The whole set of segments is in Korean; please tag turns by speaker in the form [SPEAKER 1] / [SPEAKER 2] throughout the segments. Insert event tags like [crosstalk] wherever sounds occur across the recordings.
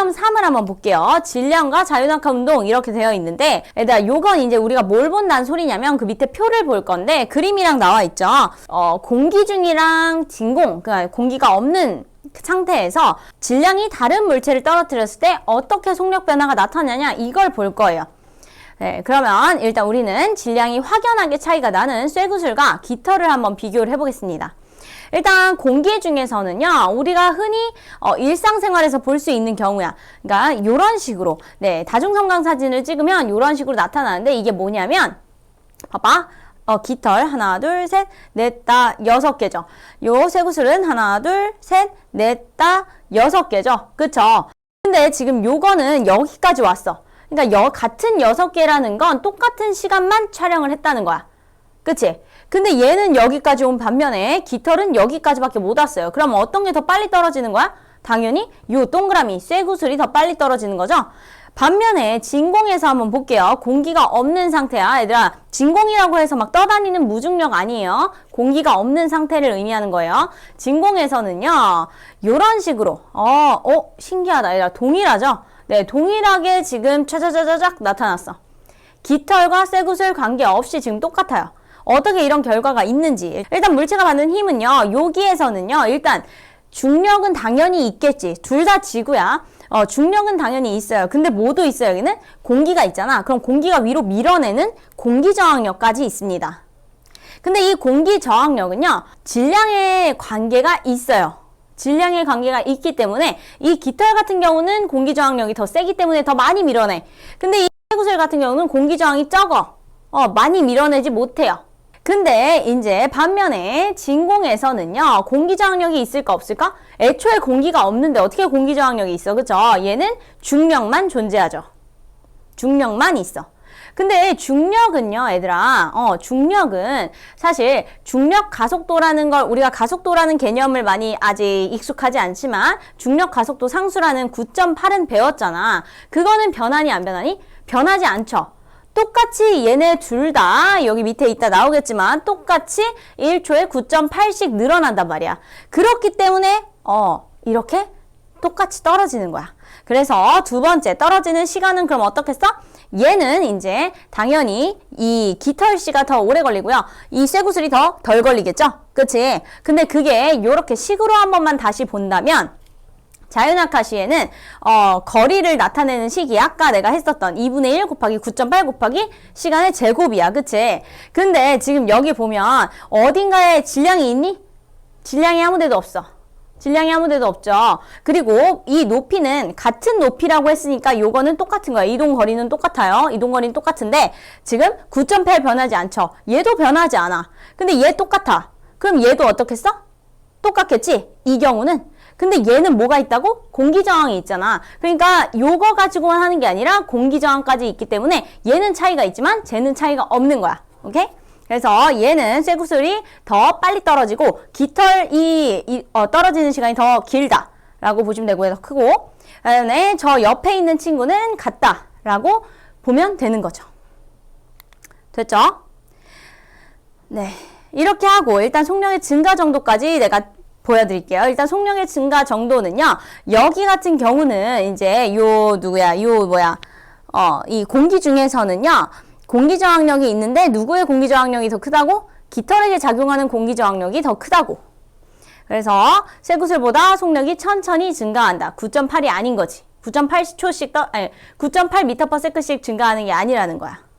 [SPEAKER 1] 개념 3을 한번 볼게요. 질량과 자유낙하 운동 이렇게 되어 있는데 얘들아 요건 이제 우리가 뭘 본다는 소리냐면 그 밑에 표를 볼 건데 그림이랑 나와 있죠. 어, 공기 중이랑 진공, 그러니까 공기가 없는 상태에서 질량이 다른 물체를 떨어뜨렸을 때 어떻게 속력 변화가 나타나냐 이걸 볼 거예요. 네, 그러면 일단 우리는 질량이 확연하게 차이가 나는 쇠구슬과 깃털을 한번 비교를 해보겠습니다. 일단 공기 중에서는요, 우리가 흔히 어, 일상생활에서 볼 수 있는 경우야. 그러니까 이런 식으로, 네, 다중성강 사진을 찍으면 이런 식으로 나타나는데 이게 뭐냐면, 봐봐. 어, 깃털 하나, 둘, 셋, 넷, 다 여섯 개죠. 요 쇠구슬은 하나, 둘, 셋, 넷, 다 여섯 개죠. 그쵸? 근데 지금 요거는 여기까지 왔어. 그러니까 여, 같은 여섯 개라는 건 똑같은 시간만 촬영을 했다는 거야. 그치? 근데 얘는 여기까지 온 반면에 깃털은 여기까지밖에 못 왔어요. 그럼 어떤 게 더 빨리 떨어지는 거야? 당연히 요 동그라미 쇠구슬이 더 빨리 떨어지는 거죠. 반면에 진공에서 한번 볼게요. 공기가 없는 상태야. 얘들아, 진공이라고 해서 막 떠다니는 무중력 아니에요. 공기가 없는 상태를 의미하는 거예요. 진공에서는요, 요런 식으로, 어, 어, 신기하다. 얘들아, 동일하죠? 네, 동일하게 지금 차자자자작 나타났어. 깃털과 쇠구슬 관계없이 지금 똑같아요. 어떻게 이런 결과가 있는지. 일단 물체가 받는 힘은요, 여기에서는요, 일단 중력은 당연히 있겠지. 둘 다 지구야. 어, 중력은 당연히 있어요. 근데 뭐도 있어요, 여기는? 공기가 있잖아. 그럼 공기가 위로 밀어내는 공기 저항력까지 있습니다. 근데 이 공기 저항력은요, 질량의 관계가 있어요. 질량의 관계가 있기 때문에 이 깃털 같은 경우는 공기 저항력이 더 세기 때문에 더 많이 밀어내. 근데 이 해구슬 같은 경우는 공기 저항이 적어. 어, 많이 밀어내지 못해요. 근데 이제 반면에 진공에서는요 공기 저항력이 있을까 없을까? 애초에 공기가 없는데 어떻게 공기 저항력이 있어 그죠? 얘는 중력만 존재하죠. 중력만 있어. 근데 중력은요, 얘들아, 어, 중력은 사실 중력 가속도라는 걸 우리가 가속도라는 개념을 많이 아직 익숙하지 않지만 중력 가속도 상수라는 9.8은 배웠잖아. 그거는 변하니 안 변하니? 변하지 않죠. 똑같이 얘네 둘 다 여기 밑에 있다 나오겠지만 똑같이 1초에 9.8씩 늘어난단 말이야. 그렇기 때문에 어 이렇게 똑같이 떨어지는 거야. 그래서 두 번째 떨어지는 시간은 그럼 어떻겠어? 얘는 이제 당연히 이 깃털 씨가 더 오래 걸리고요. 이 쇠구슬이 더 덜 걸리겠죠? 그치? 근데 그게 요렇게 식으로 한 번만 다시 본다면 자유낙하 시에는 어, 거리를 나타내는 식이 아까 내가 했었던 2분의 1 곱하기 9.8 곱하기 시간의 제곱이야. 그치? 근데 지금 여기 보면 어딘가에 질량이 있니? 질량이 아무 데도 없어. 질량이 아무 데도 없죠. 그리고 이 높이는 같은 높이라고 했으니까 요거는 똑같은 거야. 이동 거리는 똑같아요. 이동 거리는 똑같은데 지금 9.8 변하지 않죠. 얘도 변하지 않아. 근데 얘 똑같아. 그럼 얘도 어떻겠어? 똑같겠지? 이 경우는 근데 얘는 뭐가 있다고? 공기 저항이 있잖아. 그러니까 요거 가지고만 하는 게 아니라 공기 저항까지 있기 때문에 얘는 차이가 있지만 쟤는 차이가 없는 거야. 오케이? 그래서 얘는 쇠구슬이 더 빨리 떨어지고 깃털이 이, 어, 떨어지는 시간이 더 길다 라고 보시면 되고 더 크고 그다음에 저 옆에 있는 친구는 같다 라고 보면 되는 거죠. 됐죠? 네. 이렇게 하고 일단 속력의 증가 정도까지 내가 보여드릴게요. 일단 속력의 증가 정도는요. 여기 같은 경우는 이제 요 누구야? 요 뭐야? 어, 이 공기 중에서는요. 공기 저항력이 있는데 누구의 공기 저항력이 더 크다고? 깃털에게 작용하는 공기 저항력이 더 크다고. 그래서 쇠구슬보다 속력이 천천히 증가한다. 9.8이 아닌 거지. 9.8초씩 떠, 아니, 9.8m/s씩 증가하는 게 아니라는 거야.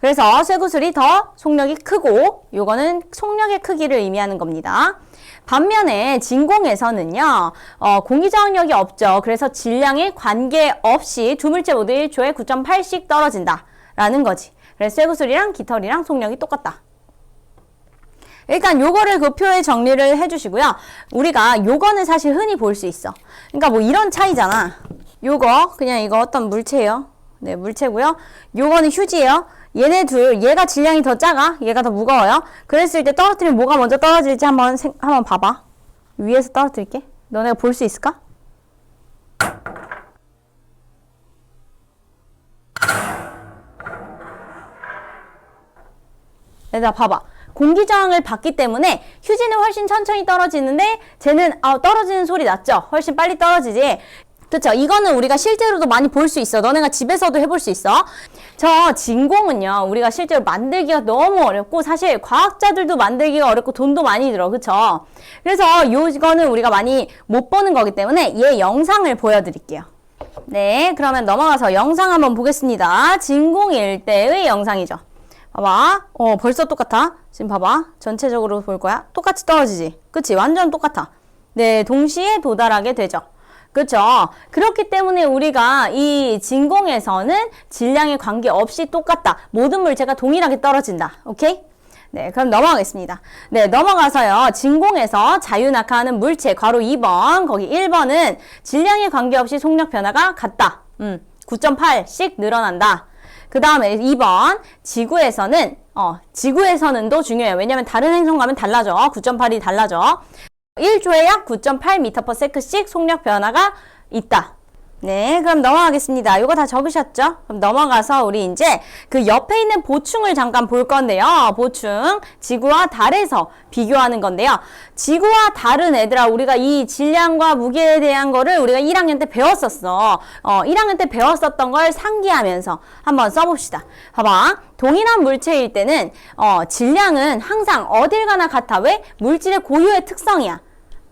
[SPEAKER 1] 그래서 쇠구슬이 더 속력이 크고 요거는 속력의 크기를 의미하는 겁니다. 반면에 진공에서는요, 어, 공기 저항력이 없죠. 그래서 질량에 관계없이 두 물체 모두 1초에 9.8씩 떨어진다. 라는 거지. 그래서 쇠구슬이랑 깃털이랑 속력이 똑같다. 일단 요거를 그 표에 정리를 해주시고요. 우리가 요거는 사실 흔히 볼 수 있어. 그러니까 뭐 이런 차이잖아. 요거 그냥 이거 어떤 물체예요. 네, 물체고요. 요거는 휴지예요. 얘네 둘, 얘가 질량이 더 작아, 얘가 더 무거워요. 그랬을 때 떨어뜨리면 뭐가 먼저 떨어질지 한번 생, 한번 봐봐. 위에서 떨어뜨릴게. 너네가 볼 수 있을까? 얘들아 봐봐. 공기 저항을 받기 때문에 휴지는 훨씬 천천히 떨어지는데 쟤는 아, 떨어지는 소리 났죠? 훨씬 빨리 떨어지지. 그쵸? 이거는 우리가 실제로도 많이 볼 수 있어. 너네가 집에서도 해볼 수 있어. 저 진공은요, 우리가 실제로 만들기가 너무 어렵고, 사실 과학자들도 만들기가 어렵고, 돈도 많이 들어. 그쵸? 그래서 요거는 우리가 많이 못 보는 거기 때문에 얘 영상을 보여드릴게요. 네, 그러면 넘어가서 영상 한번 보겠습니다. 진공일 때의 영상이죠. 봐봐. 어, 벌써 똑같아. 지금 봐봐. 전체적으로 볼 거야. 똑같이 떨어지지. 그치? 완전 똑같아. 네, 동시에 도달하게 되죠. 그렇죠. 그렇기 때문에 우리가 이 진공에서는 질량에 관계없이 똑같다. 모든 물체가 동일하게 떨어진다. 오케이? 네, 그럼 넘어가겠습니다. 네, 넘어가서요. 진공에서 자유낙하하는 물체, 괄호 2번, 거기 1번은 질량에 관계없이 속력 변화가 같다. 음, 9.8씩 늘어난다. 그 다음에 2번, 지구에서는, 어, 지구에서는도 중요해요. 왜냐면 다른 행성 가면 달라져. 9.8이 달라져. 1조에 약 9.8m/s씩 속력 변화가 있다. 네, 그럼 넘어가겠습니다. 이거 다 적으셨죠? 그럼 넘어가서 우리 이제 그 옆에 있는 보충을 잠깐 볼 건데요. 보충. 지구와 달에서 비교하는 건데요. 지구와 달은 애들아, 우리가 이 질량과 무게에 대한 거를 우리가 1학년 때 배웠었어. 어, 1학년 때 배웠었던 걸 상기하면서 한번 써봅시다. 봐봐. 동일한 물체일 때는, 어, 질량은 항상 어딜 가나 같아. 왜? 물질의 고유의 특성이야.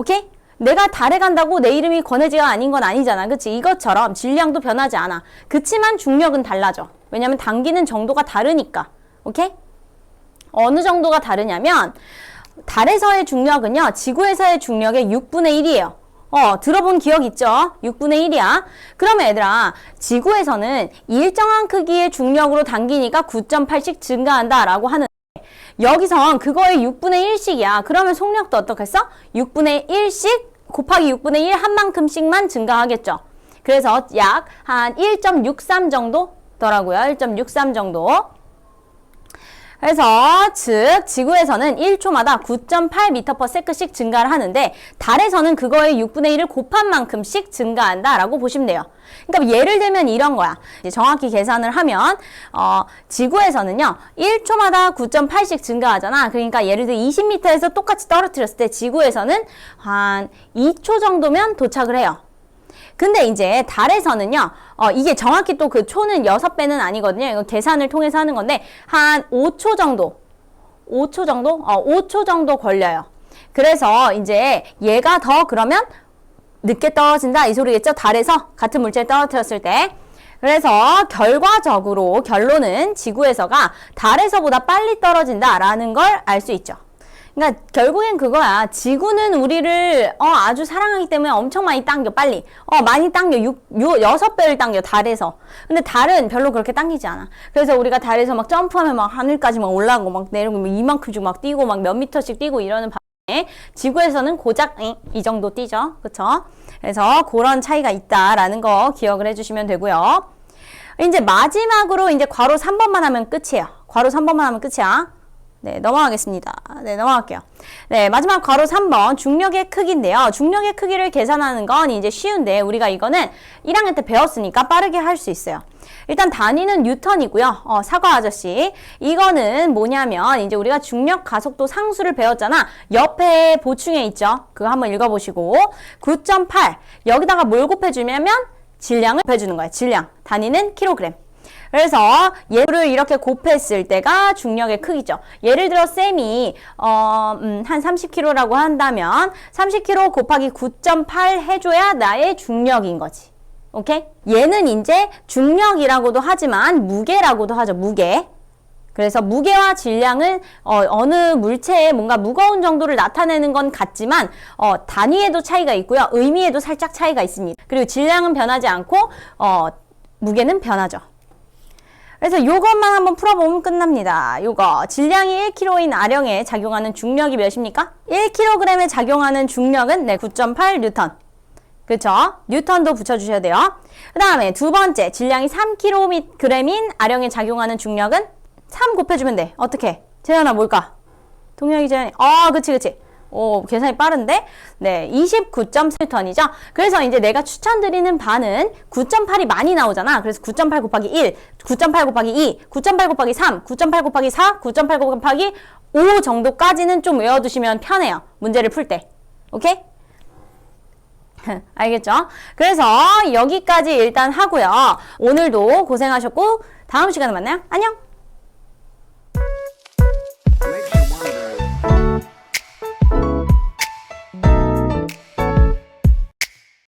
[SPEAKER 1] 오케이? 내가 달에 간다고 내 이름이 권해지가 아닌 건 아니잖아. 그치? 이것처럼 질량도 변하지 않아. 그치만 중력은 달라져. 왜냐면 당기는 정도가 다르니까. 오케이? 어느 정도가 다르냐면, 달에서의 중력은요, 지구에서의 중력의 6분의 1이에요. 어, 들어본 기억 있죠? 6분의 1이야. 그러면 얘들아, 지구에서는 일정한 크기의 중력으로 당기니까 9.8씩 증가한다라고 하는 여기선 그거의 6분의 1씩이야. 그러면 속력도 어떻겠어? 6분의 1씩 곱하기 6분의 1 한 만큼씩만 증가하겠죠. 그래서 약 한 1.63 정도더라고요. 1.63 정도. 그래서 즉 지구에서는 1초마다 9.8m/s씩 증가를 하는데 달에서는 그거의 6분의 1을 곱한 만큼씩 증가한다라고 보시면 돼요. 그러니까 예를 들면 이런 거야. 정확히 계산을 하면 어, 지구에서는요 1초마다 9.8씩 증가하잖아. 그러니까 예를 들어 20m에서 똑같이 떨어뜨렸을 때 지구에서는 한 2초 정도면 도착을 해요. 근데 이제 달에서는요, 어, 이게 정확히 또 그 초는 6배는 아니거든요. 이거 계산을 통해서 하는 건데, 한 5초 정도, 5초 정도? 어, 5초 정도 걸려요. 그래서 이제 얘가 더 그러면 늦게 떨어진다 이 소리겠죠? 달에서 같은 물질 떨어뜨렸을 때. 그래서 결과적으로 결론은 지구에서가 달에서보다 빨리 떨어진다라는 걸 알 수 있죠. 그러니까 결국엔 그거야. 지구는 우리를 어, 아주 사랑하기 때문에 엄청 많이 당겨 빨리. 어 많이 당겨 6, 6 6배를 당겨 달에서. 근데 달은 별로 그렇게 당기지 않아. 그래서 우리가 달에서 막 점프하면 막 하늘까지 막 올라가고 막 내려오고 막 이만큼 씩 막 뛰고 막 몇 미터씩 뛰고 이러는 반면에 지구에서는 고작 이 정도 뛰죠. 그쵸? 그래서 그런 차이가 있다라는 거 기억을 해주시면 되고요. 이제 마지막으로 이제 괄호 3번만 하면 끝이에요. 괄호 3번만 하면 끝이야. 네, 넘어가겠습니다. 네, 넘어갈게요. 네, 마지막 괄호 3번 중력의 크기인데요. 중력의 크기를 계산하는 건 이제 쉬운데 우리가 이거는 1학년 때 배웠으니까 빠르게 할 수 있어요. 일단 단위는 뉴턴이고요. 어, 사과 아저씨. 이거는 뭐냐면 이제 우리가 중력 가속도 상수를 배웠잖아. 옆에 보충에 있죠. 그거 한번 읽어 보시고 9.8 여기다가 뭘 곱해 주면 질량을 곱해 주는 거예요. 질량. 단위는 킬로그램. 그래서 얘를 이렇게 곱했을 때가 중력의 크기죠. 예를 들어 쌤이 어, 음, 한 30kg라고 한다면 30kg 곱하기 9.8 해줘야 나의 중력인 거지. 오케이? 얘는 이제 중력이라고도 하지만 무게라고도 하죠. 무게. 그래서 무게와 질량은 어, 느 물체의 뭔가 무거운 정도를 나타내는 건 같지만 어, 단위에도 차이가 있고요. 의미에도 살짝 차이가 있습니다. 그리고 질량은 변하지 않고 어, 무게는 변하죠. 그래서 요것만 한번 풀어보면 끝납니다. 요거 질량이 1kg인 아령에 작용하는 중력이 몇입니까? 1kg에 작용하는 중력은 네 9.8 뉴턴. 그렇죠? 뉴턴도 붙여주셔야 돼요. 그 다음에 두 번째 질량이 3kg인 아령에 작용하는 중력은 3 곱해주면 돼. 어떻게? 재현아 뭘까? 동영이 재현이. 어, 그치 그치. 오, 계산이 빠른데? 네, 29.7턴이죠. 그래서 이제 내가 추천드리는 반은 9.8이 많이 나오잖아. 그래서 9.8 곱하기 1, 9.8 곱하기 2, 9.8 곱하기 3, 9.8 곱하기 4, 9.8 곱하기 5 정도까지는 좀 외워두시면 편해요. 문제를 풀 때. 오케이? [laughs] 알겠죠? 그래서 여기까지 일단 하고요. 오늘도 고생하셨고 다음 시간에 만나요. 안녕!